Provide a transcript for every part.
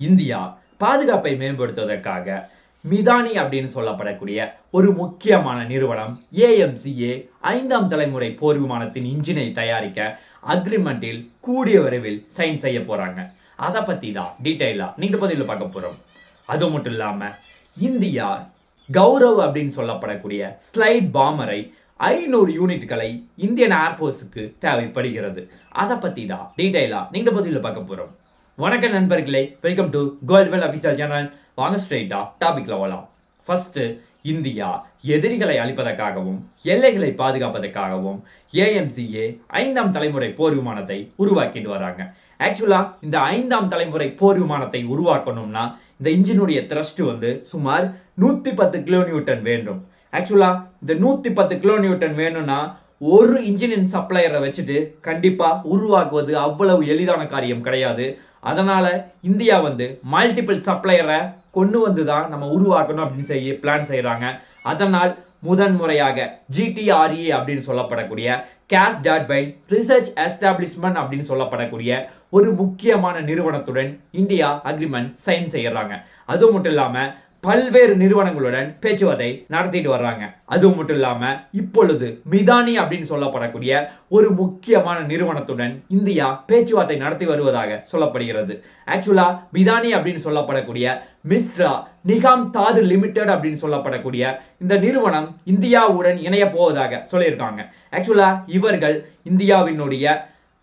India பாதுகாப்பை மேம்படுத்துவதற்காக மிதானி அப்படின்னு சொல்லப்படக்கூடிய ஒரு முக்கியமான நிறுவனம் ஏஎம்சிஏ ஐந்தாம் தலைமுறை போர் விமானத்தின் இன்ஜினை தயாரிக்க அக்ரிமெண்ட்டில் கூடிய விரைவில் சைன் செய்ய போகிறாங்க அதை பற்றி தான் டீட்டெயிலாக நீங்கள் பதிவில் பார்க்க போகிறோம் அது மட்டும் இல்லாமல் இந்தியா கௌரவ் அப்படின்னு சொல்லப்படக்கூடிய ஸ்லைட் பாமரை ஐநூறு யூனிட்களை இந்தியன் ஏர்ஃபோர்ஸுக்கு தேவைப்படுகிறது. அதை பற்றி தான் டீட்டெயிலாக நீங்கள் பதிவில் பார்க்க போகிறோம் வணக்கம் நண்பர்களே welcome to Goldwell official channel வாங்க ஸ்ட்ரைட்டாக டாபிக்ல வரலாம் ஃபர்ஸ்ட் இந்தியா எதிரிகளை அழிப்பதற்காகவும் எல்லைகளை பாதுகாப்பதற்காகவும் ஏஎம்சிஏ ஐந்தாம் தலைமுறை போர் விமானத்தை உருவாக்கிட்டு வராங்க. ஆக்சுவலாக இந்த ஐந்தாம் தலைமுறை போர் விமானத்தை உருவாக்கணும்னா இந்த இன்ஜினுடைய த்ரஸ்ட் வந்து சுமார் நூற்றி பத்து கிலோ நியூட்டன் வேண்டும் ஆக்சுவலாக இந்த நூற்றி பத்து கிலோ நியூட்டன் வேணும்னா ஒரு இன்ஜினின் சப்ளையரை வச்சுட்டு கண்டிப்பாக உருவாக்குவது அவ்வளவு எளிதான காரியம் கிடையாது. அதனால் இந்தியா வந்து மல்டிபிள் சப்ளையரை கொண்டு வந்து தான் நம்ம உருவாக்கணும் அப்படின்னு செய்ய பிளான் செய்கிறாங்க அதனால் முதன்முறையாக ஜிடிஆர்இ அப்படின்னு சொல்லப்படக்கூடிய gas turbine research establishment அப்படின்னு சொல்லப்படக்கூடிய ஒரு முக்கியமான நிறுவனத்துடன் இந்தியா அக்ரிமெண்ட் சைன் செய்கிறாங்க அது மட்டும் இல்லாமல் பல்வேறு நிறுவனங்களுடன் பேச்சுவார்த்தை நடத்திட்டு வர்றாங்க. அது மட்டும் இல்லாம இப்பொழுது மிதானி அப்படின்னு சொல்லப்படக்கூடிய ஒரு முக்கியமான நிறுவனத்துடன் இந்தியா பேச்சுவார்த்தை நடத்தி வருவதாக சொல்லப்படுகிறது. ஆக்சுவலா மிதானி அப்படின்னு சொல்லப்படக்கூடிய மிஸ்ரா நிகாம் தாது லிமிடெட் அப்படின்னு சொல்லப்படக்கூடிய இந்த நிறுவனம் இந்தியாவுடன் இணைய போவதாக சொல்லியிருக்காங்க. ஆக்சுவலா இவர்கள் இந்தியாவினுடைய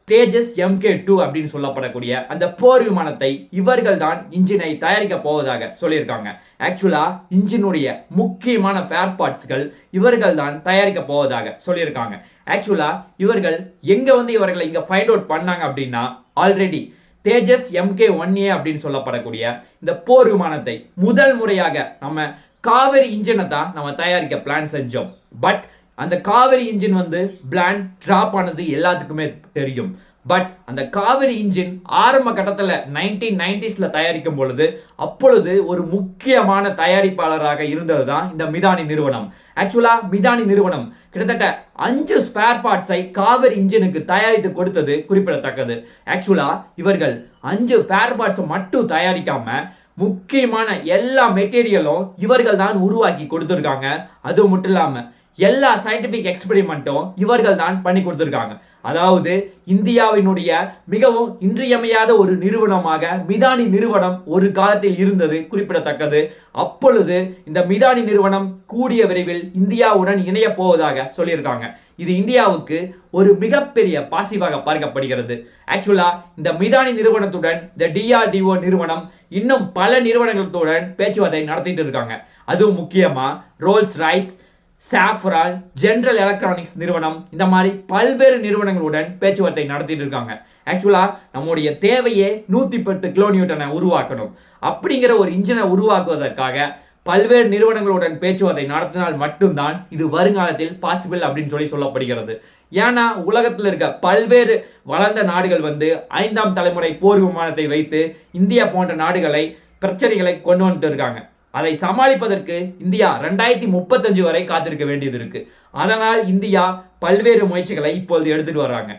தேஜஸ் எம்கே டூ அப்படின்னு சொல்லப்படக்கூடிய அந்த போர் விமானத்தை இவர்கள் தான் இன்ஜினை தயாரிக்க போவதாக சொல்லியிருக்காங்க. ஆக்சுவலா இன்ஜினுடைய முக்கியமான ஃபேர் பார்ட்ஸ்கள் இவர்கள் தான் தயாரிக்க போவதாக சொல்லியிருக்காங்க. ஆக்சுவலா இவர்கள் எங்க வந்து இவர்களை இங்க ஃபைண்ட் அவுட் பண்ணாங்க அப்படின்னா already Tejas MK one A அப்படின்னு சொல்லப்படக்கூடிய இந்த போர் விமானத்தை முதல் முறையாக நம்ம காவேரி இன்ஜினை தான் நம்ம தயாரிக்க பிளான் செஞ்சோம். பட் அந்த காவிரி இன்ஜின் வந்து பிளான் ட்ராப் ஆனது எல்லாத்துக்குமே தெரியும். பட் அந்த காவிரி இன்ஜின் ஆரம்ப கட்டத்தில் நைன்டீன் நைன்டிஸில் தயாரிக்கும் பொழுது அப்பொழுது ஒரு முக்கியமான தயாரிப்பாளராக இருந்தது தான் இந்த மிதானி நிறுவனம். ஆக்சுவலாக மிதானி நிறுவனம் கிட்டத்தட்ட அஞ்சு ஸ்பேர் பார்ட்ஸை காவிரி இன்ஜினுக்கு தயாரித்து கொடுத்தது குறிப்பிடத்தக்கது. ஆக்சுவலாக இவர்கள் அஞ்சு ஸ்பேர் பார்ட்ஸை மட்டும் தயாரிக்காமல் முக்கியமான எல்லா மெட்டீரியலும் இவர்கள் தான் உருவாக்கி கொடுத்துருக்காங்க. அது மட்டும் இல்லாமல் எல்லா சயின்டிபிக் எக்ஸ்பெரிமெண்ட்டும் இவர்கள் தான் பண்ணி கொடுத்துருக்காங்க. அதாவது இந்தியாவினுடைய மிகவும் இன்றியமையாத ஒரு நிறுவனமாக மிதானி நிறுவனம் ஒரு காலத்தில் இருந்தது குறிப்பிடத்தக்கது. அப்பொழுது இந்த மிதானி நிறுவனம் கூடிய விரைவில் இந்தியாவுடன் இணைய போவதாக சொல்லியிருக்காங்க. இது இந்தியாவுக்கு ஒரு மிகப்பெரிய பாசிவாக பார்க்கப்படுகிறது. ஆக்சுவலா இந்த மிதானி நிறுவனத்துடன் இந்த டிஆர்டிஓ நிறுவனம் இன்னும் பல நிறுவனங்களுடன் பேச்சுவார்த்தை நடத்திட்டு இருக்காங்க. அதுவும் முக்கியமா Rolls Royce Safran general electronics நிறுவனம் இந்த மாதிரி பல்வேறு நிறுவனங்களுடன் பேச்சுவார்த்தை நடத்திட்டு இருக்காங்க. ஆக்சுவலாக நம்முடைய தேவையே நூற்றி பத்து கிலோநியூட்டனை உருவாக்கணும். அப்படிங்கிற ஒரு இன்ஜினை உருவாக்குவதற்காக பல்வேறு நிறுவனங்களுடன் பேச்சுவார்த்தை நடத்தினால் மட்டும்தான் இது வருங்காலத்தில் பாசிபிள் அப்படின்னு சொல்லி சொல்லப்படுகிறது. ஏன்னா உலகத்தில் இருக்க பல்வேறு வளர்ந்த நாடுகள் வந்து ஐந்தாம் தலைமுறை போர் விமானத்தை வைத்து இந்தியா போன்ற நாடுகளை பிரச்சனைகளை கொண்டு வந்துட்டு இருக்காங்க. அதை சமாளிப்பதற்கு இந்தியா ரெண்டாயிரத்தி முப்பத்தஞ்சு வரை காத்திருக்க வேண்டியது இருக்கு. அதனால் இந்தியா பல்வேறு முயற்சிகளை இப்பொழுது எடுத்துட்டு வர்றாங்க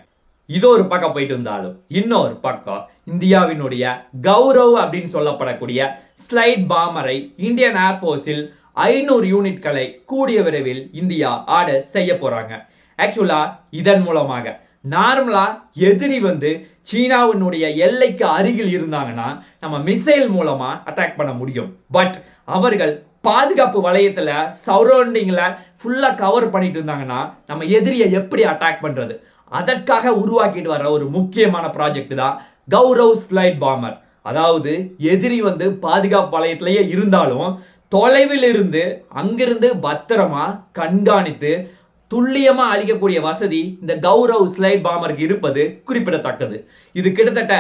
இது ஒரு பக்கம் போயிட்டு இருந்தாலும் இன்னொரு பக்கம் இந்தியாவினுடைய கௌரவ் அப்படின்னு சொல்லப்படக்கூடிய ஸ்லைட் பாமரை இந்தியன் ஏர்ஃபோர்ஸில் ஐநூறு யூனிட்களை கூடிய விரைவில் இந்தியா ஆர்டர் செய்ய போறாங்க. ஆக்சுவலா இதன் மூலமாக நார்மலாக எதிரி வந்து சீனாவினுடைய எல்லைக்கு அருகில் இருந்தாங்கன்னா நம்ம மிசைல் மூலமாக அட்டாக் பண்ண முடியும். பட் அவர்கள் பாதுகாப்பு வளையத்தில் சரௌண்டிங்கில் ஃபுல்லாக கவர் பண்ணிட்டு இருந்தாங்கன்னா நம்ம எதிரியை எப்படி அட்டாக் பண்ணுறது அதற்காக உருவாக்கிட்டு வர ஒரு முக்கியமான ப்ராஜெக்ட் தான் கௌரவ் ஸ்லைட் பாமர். அதாவது எதிரி வந்து பாதுகாப்பு வளையத்திலேயே இருந்தாலும் தொலைவில் இருந்து அங்கிருந்து பத்திரமா கண்காணித்து துல்லியமாக அழிக்கக்கூடிய வசதி இந்த கௌரவ் ஸ்லைட் பாமருக்கு இருப்பது குறிப்பிடத்தக்கது. இது கிட்டத்தட்ட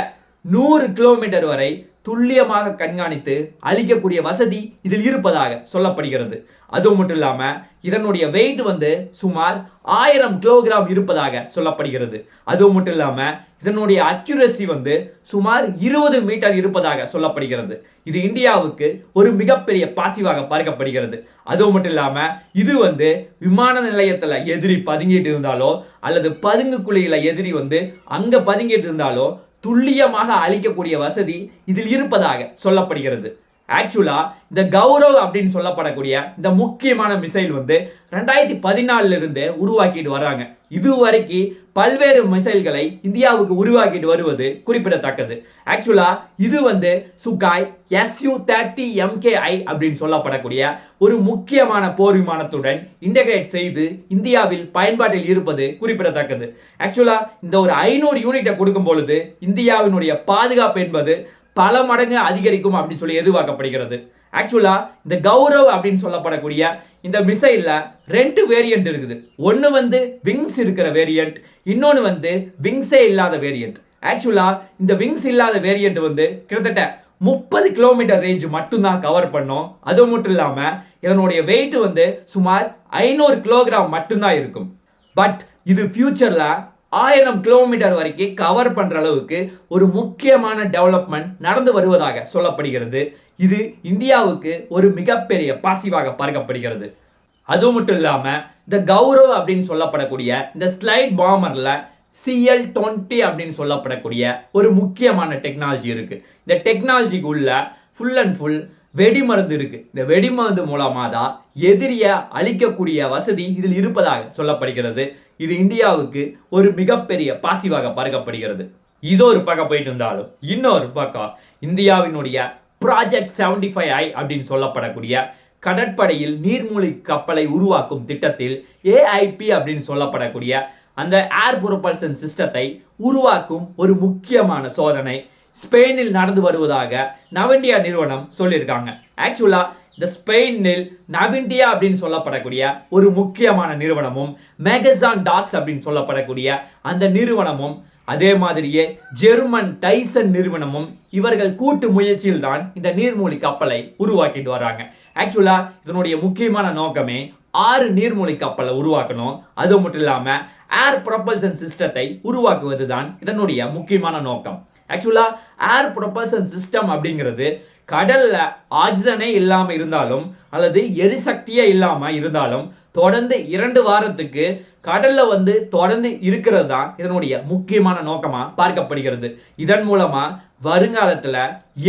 நூறு கிலோமீட்டர் வரை துல்லியமாக கண்காணித்து அழிக்கக்கூடிய வசதி இதில் இருப்பதாக சொல்லப்படுகிறது. அது மட்டும் இல்லாமல் இதனுடைய வெயிட் வந்து சுமார் ஆயிரம் கிலோகிராம் இருப்பதாக சொல்லப்படுகிறது. அது மட்டும் இல்லாமல் இதனுடைய அக்யூரசி வந்து சுமார் இருபது மீட்டர் இருப்பதாக சொல்லப்படுகிறது. இது இந்தியாவுக்கு ஒரு மிகப்பெரிய பாசிவாக பார்க்கப்படுகிறது. அது மட்டும் இல்லாமல் இது வந்து விமான நிலையத்தில் எதிரி பதுங்கிட்டு இருந்தாலோ அல்லது பதுங்கு குழியில் எதிரி வந்து அங்கே பதுங்கிட்டு இருந்தாலோ துல்லியமாக அழிக்கக்கூடிய வசதி இதில் இருப்பதாக சொல்லப்படுகிறது. ஆக்சுவலாக இந்த கௌரவ் அப்படின்னு சொல்லப்படக்கூடிய இந்த முக்கியமான மிசைல் வந்து ரெண்டாயிரத்தி பதினாலிருந்து உருவாக்கிட்டு வராங்க இதுவரைக்கும் பல்வேறு மிசைல்களை இந்தியாவுக்கு உருவாக்கிட்டு வருவது குறிப்பிடத்தக்கது. ஆக்சுவலா இது வந்து சுகாய் எஸ்யூ தேர்ட்டி எம்கேஐ அப்படின்னு சொல்லப்படக்கூடிய ஒரு முக்கியமான போர் விமானத்துடன் இன்டகிரேட் செய்து இந்தியாவில் பயன்பாட்டில் இருப்பது குறிப்பிடத்தக்கது. ஆக்சுவலாக இந்த ஒரு ஐநூறு யூனிட்டை கொடுக்கும் பொழுது இந்தியாவினுடைய பாதுகாப்பு என்பது பல மடங்கு அதிகரிக்கும் அப்படின்னு சொல்லி எதிர்பார்க்கப்படுகிறது. ஆக்சுவலாக இந்த கௌரவ் அப்படின்னு சொல்லப்படக்கூடிய இந்த மிசைலில் ரெண்டு வேரியண்ட் இருக்குது. ஒன்று வந்து விங்ஸ் இருக்கிற வேரியண்ட் இன்னொன்று வந்து விங்ஸே இல்லாத வேரியண்ட் ஆக்சுவலாக இந்த விங்ஸ் இல்லாத வேரியண்ட் வந்து கிட்டத்தட்ட முப்பது கிலோமீட்டர் ரேஞ்ச் மட்டும்தான் கவர் பண்ணோம். அது மட்டும் இல்லாமல் இதனுடைய வெயிட் வந்து சுமார் ஐநூறு கிலோகிராம் மட்டும்தான் இருக்கும். பட் இது ஃபியூச்சரில் ஆயிரம் கிலோமீட்டர் வரைக்கும் கவர் பண்ணுற அளவுக்கு ஒரு முக்கியமான டெவலப்மெண்ட் நடந்து வருவதாக சொல்லப்படுகிறது. இது இந்தியாவுக்கு ஒரு மிகப்பெரிய பாசிவாக பார்க்கப்படுகிறது. அது மட்டும் இல்லாமல் இந்த கௌரவ் அப்படின்னு சொல்லப்படக்கூடிய இந்த ஸ்லைட் பாமரில் சிஎல் டுவெண்ட்டி அப்படின்னு சொல்லப்படக்கூடிய ஒரு முக்கியமான டெக்னாலஜி இருக்குது இந்த டெக்னாலஜிக்குள்ள ஃபுல் அண்ட் ஃபுல் வெடிமருந்து இருக்கு. இந்த வெடிமருந்து மூலமாக தான் எதிரியை அழிக்கக்கூடிய வசதி இதில் இருப்பதாக சொல்லப்படுகிறது. இது இந்தியாவுக்கு ஒரு மிகப்பெரிய பாசிவாக பார்க்கப்படுகிறது இது ஒரு பக்கம் போயிட்டு இருந்தாலும் இன்னொரு பக்கம் இந்தியாவினுடைய ப்ராஜெக்ட் செவன்டி ஃபைவ் ஐ அப்படின்னு சொல்லப்படக்கூடிய கடற்படையில் நீர்மூழ்கி கப்பலை உருவாக்கும் திட்டத்தில் ஏஐபி அப்படின்னு சொல்லப்படக்கூடிய அந்த ஏர் ப்ரொபல்சன் சிஸ்டத்தை உருவாக்கும் ஒரு முக்கியமான சோதனை ஸ்பெயினில் நடந்து வருவதாக நவண்டியா நிறுவனம் சொல்லியிருக்காங்க. ஆக்சுவலா இந்த ஸ்பெயினில் நவிண்டியா அப்படின்னு சொல்லப்படக்கூடிய ஒரு முக்கியமான நிறுவனமும் மேகசான் டாக்ஸ் அப்படின்னு சொல்லப்படக்கூடிய அந்த நிறுவனமும் அதே மாதிரியே ஜெர்மன் டைசன் நிறுவனமும் இவர்கள் கூட்டு முயற்சியில் தான் இந்த நீர்மூழ்கி கப்பலை உருவாக்கிட்டு வராங்க. ஆக்சுவலா இதனுடைய முக்கியமான நோக்கமே ஆறு நீர்மூழ்கி கப்பலை உருவாக்கணும். அது மட்டும் இல்லாமல் ஏர் ப்ரொபல்சன் சிஸ்டத்தை உருவாக்குவது தான் இதனுடைய முக்கியமான நோக்கம். ஆக்சுவலாக ஏர் ப்ரொபல்சன் சிஸ்டம் அப்படிங்கிறது கடலில் ஆக்சிஜனே இல்லாமல் இருந்தாலும் அல்லது எரிசக்தியே இல்லாமல் இருந்தாலும் தொடர்ந்து இரண்டு வாரத்துக்கு கடலில் வந்து தொடர்ந்து இருக்கிறது தான் இதனுடைய முக்கியமான நோக்கமாக பார்க்கப்படுகிறது. இதன் மூலமாக வருங்காலத்தில்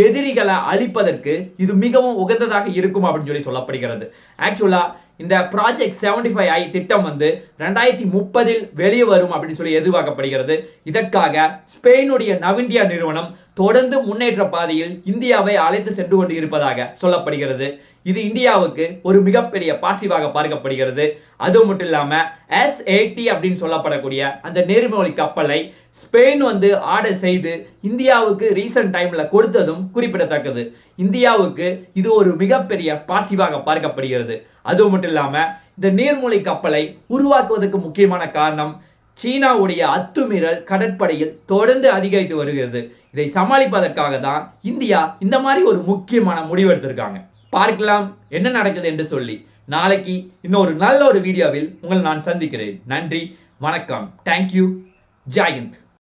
எதிரிகளை அழிப்பதற்கு இது மிகவும் உகந்ததாக இருக்கும் அப்படின்னு சொல்லி சொல்லப்படுகிறது. ஆக்சுவலாக இந்த ப்ராஜெக்ட் செவன்டி ஃபைவ் ஐ திட்டம் வந்து ரெண்டாயிரத்தி முப்பதில் வெளியே வரும் அப்படின்னு சொல்லி எதிர்பார்க்கப்படுகிறது. இதற்காக ஸ்பெயினுடைய நவிண்டியா நிறுவனம் தொடர்ந்து முன்னேற்ற பாதையில் இந்தியாவை அழைத்து சென்று கொண்டு இருப்பதாக சொல்லப்படுகிறது. இது இந்தியாவுக்கு ஒரு மிகப்பெரிய பாசிவாக பார்க்கப்படுகிறது. அது மட்டும் இல்லாமல் எஸ் ஏடி அப்படின்னு சொல்லப்படக்கூடிய அந்த நேர்மொழி கப்பலை ஸ்பெயின் வந்து ஆர்டர் செய்து இந்தியாவுக்கு ரீசன்ட் டைம்ல கொடுத்ததும் குறிப்பிடத்தக்கது. இந்தியாவுக்கு இது ஒரு மிகப்பெரிய பாசிவாக பார்க்கப்படுகிறது. அது மட்டும் இல்லாமல் இந்த நீர்மூழ்கி கப்பலை உருவாக்குவதற்கு முக்கியமான காரணம் சீனாவுடைய அத்துமீறல் கடற்படையில் தொடர்ந்து அதிகரித்து வருகிறது. இதை சமாளிப்பதற்காக தான் இந்தியா இந்த மாதிரி ஒரு முக்கியமான முடிவெடுத்திருக்காங்க பார்க்கலாம் என்ன நடக்குது என்று சொல்லி. நாளைக்கு இன்னொரு நல்ல ஒரு வீடியோவில் உங்களை நான் சந்திக்கிறேன். நன்றி வணக்கம். தேங்க்யூ ஜாயந்த்